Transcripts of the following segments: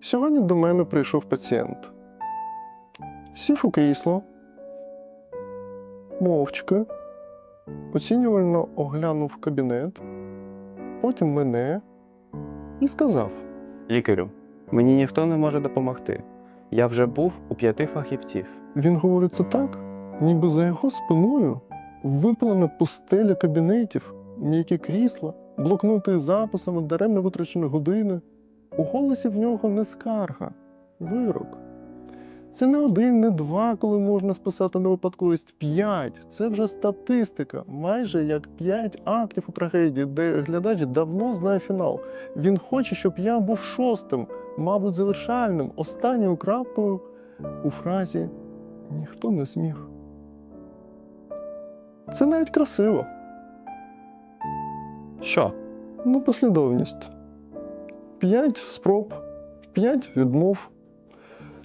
Сьогодні до мене прийшов пацієнт. Сів у крісло, мовчки, оцінювально оглянув кабінет, потім мене і сказав: Лікарю, мені ніхто не може допомогти. Я вже був у п'яти фахівців. Він говорить це так, ніби за його спиною випалена пустеля кабінетів, м'які крісла, блокноти з записами, даремно витрачені години. У голосі в нього не скарга, вирок. Це не один, не два, коли можна списати на випадковість п'ять. Це вже статистика, майже як п'ять актів у трагедії, де глядач давно знає фінал. Він хоче, щоб я був шостим, мабуть, завершальним, останньою крапкою у фразі ніхто не зміг. Це навіть красиво. Що? Ну, послідовність. П'ять спроб, п'ять відмов.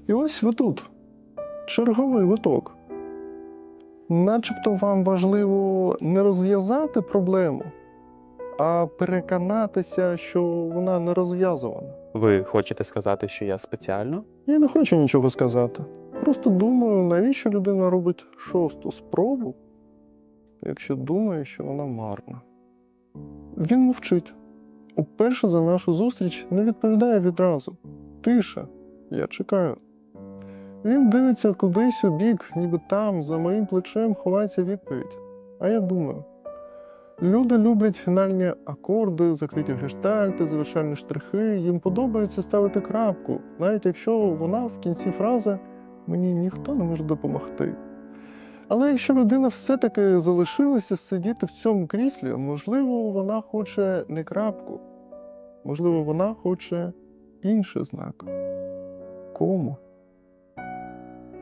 І ось ви тут. Черговий виток. Начебто вам важливо не розв'язати проблему, а переконатися, що вона не розв'язувана. Ви хочете сказати, що я спеціально? Я не хочу нічого сказати. Просто думаю, навіщо людина робить шосту спробу, якщо думає, що вона марна. Він мовчить. Уперше за нашу зустріч не відповідає відразу. Тиша. Я чекаю. Він дивиться кудись у бік, ніби там, за моїм плечем, ховається відповідь. А я думаю. Люди люблять фінальні акорди, закриті гештальти, завершальні штрихи. Їм подобається ставити крапку, навіть якщо вона в кінці фрази мені ніхто не може допомогти. Але якщо людина все-таки залишилася сидіти в цьому кріслі, можливо, вона хоче не крапку, можливо, вона хоче інший знак. Кому?